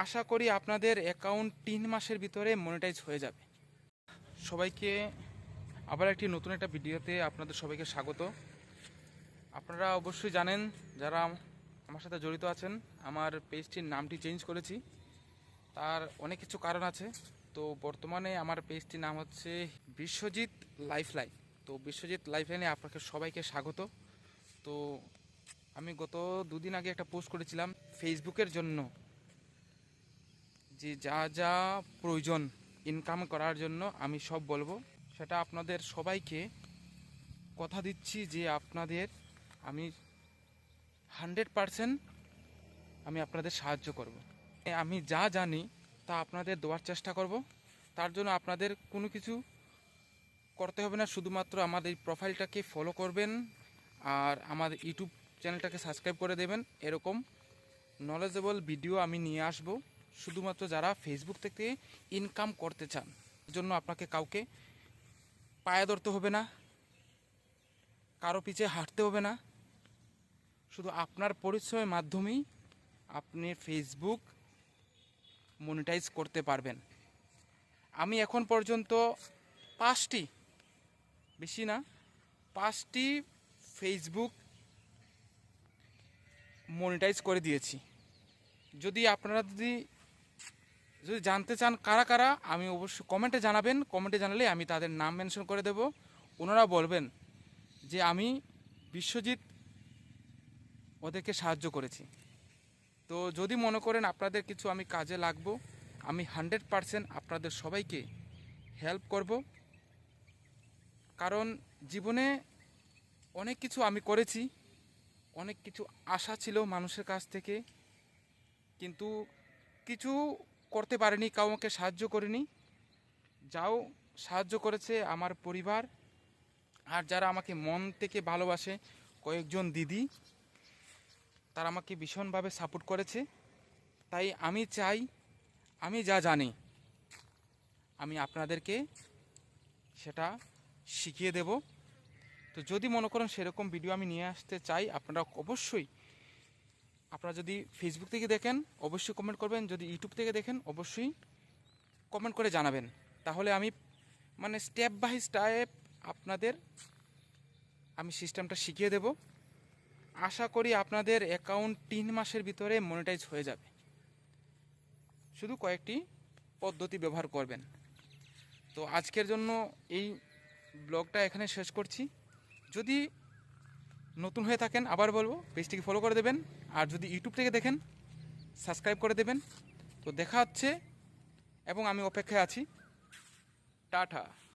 আশা করি আপনাদের অ্যাকাউন্ট তিন মাসের ভিতরে মনিটাইজ হয়ে যাবে। সবাইকে আবার একটি নতুন একটা ভিডিওতে আপনাদের সবাইকে স্বাগত। আপনারা অবশ্যই জানেন যারা আমার সাথে জড়িত আছেন, আমার পেজটির নামটি চেঞ্জ করেছি। তার অনেক কিছু কারণ আছে। তো বর্তমানে আমার পেজটির নাম হচ্ছে বিশ্বজিৎ লাইফলাইন তো বিশ্বজিৎ লাইফলাইনে আপনাকে সবাইকে স্বাগত। তো আমি গত দুদিন আগে একটা পোস্ট করেছিলাম ফেসবুকের জন্য। যে যা যা প্রয়োজন ইনকাম করার জন্য আমি সব বলব। সেটা আপনাদের সবাইকে কথা দিচ্ছি যে আপনাদের আমি হান্ড্রেড পারসেন্ট আমি আপনাদের সাহায্য করব। আমি যা জানি তা আপনাদের দেওয়ার চেষ্টা করব। তার জন্য আপনাদের কোনো কিছু করতে হবে না, শুধুমাত্র আমাদের প্রোফাইলটাকে ফলো করবেন আর আমাদের ইউটিউব চ্যানেলটাকে সাবস্ক্রাইব করে দেবেন। এরকম নলেজেবল ভিডিও আমি নিয়ে আসব। শুধুমাত্র যারা ফেসবুক থেকে ইনকাম করতে চান জন্য আপনাকে কাউকে পায়ে ধরতে হবে না, কারও পিছে হাঁটতে হবে না। শুধু আপনার পরিচয়ের মাধ্যমেই আপনি ফেসবুক মনিটাইজ করতে পারবেন। আমি এখন পর্যন্ত পাঁচটি, বেশি না, পাঁচটি ফেসবুক মনিটাইজ করে দিয়েছি। যদি আপনারা যদি যদি জানতে চান কারা কারা, আমি অবশ্যই কমেন্টে জানাবেন। কমেন্টে জানালে আমি তাদের নাম মেনশন করে দেব। ওনারা বলবেন যে, আমি বিশ্বজিৎ ওদেরকে সাহায্য করেছি। তো যদি মনে করেন আপনাদের কিছু আমি কাজে লাগবো, আমি হান্ড্রেড পারসেন্ট আপনাদের সবাইকে হেল্প করব। কারণ জীবনে অনেক কিছু আমি করেছি, অনেক কিছু আশা ছিল মানুষের কাছ থেকে। কিন্তু কিছু করতে পারিনি আমাকে সাহায্য করিনি। যাও, সাহায্য করেছে আমার পরিবার আর যারা আমাকে মন থেকে ভালোবাসে, কয়েকজন দিদি, তারা আমাকে ভীষণভাবে সাপোর্ট করেছে। তাই আমি চাই, আমি যা জানি, আমি আপনাদেরকে সেটা শিখিয়ে দেব। তো যদি মনে করেন সেরকম ভিডিও আমি নিয়ে আসতে চাই আপনারা অবশ্যই আপনারা যদি ফেসবুক থেকে দেখেন, অবশ্যই কমেন্ট করবেন। যদি ইউটিউব থেকে দেখেন, অবশ্যই কমেন্ট করে জানাবেন। তাহলে আমি মানে স্টেপ বাই স্টেপ আপনাদের আমি সিস্টেমটা শিখিয়ে দেব। আশা করি আপনাদের অ্যাকাউন্ট তিন মাসের ভিতরে মনিটাইজ হয়ে যাবে। শুধু কয়েকটি পদ্ধতি ব্যবহার করবেন। তো আজকের জন্য এই ব্লগটা এখানে শেষ করছি। যদি নতুন হয়ে থাকেন, আবার বলব, পেজটিকে ফলো করে দেবেন, আর যদি ইউটিউব থেকে দেখেন সাবস্ক্রাইব করে দেবেন। তো দেখা হচ্ছে, এবং আমি অপেক্ষায় আছি। টাটা।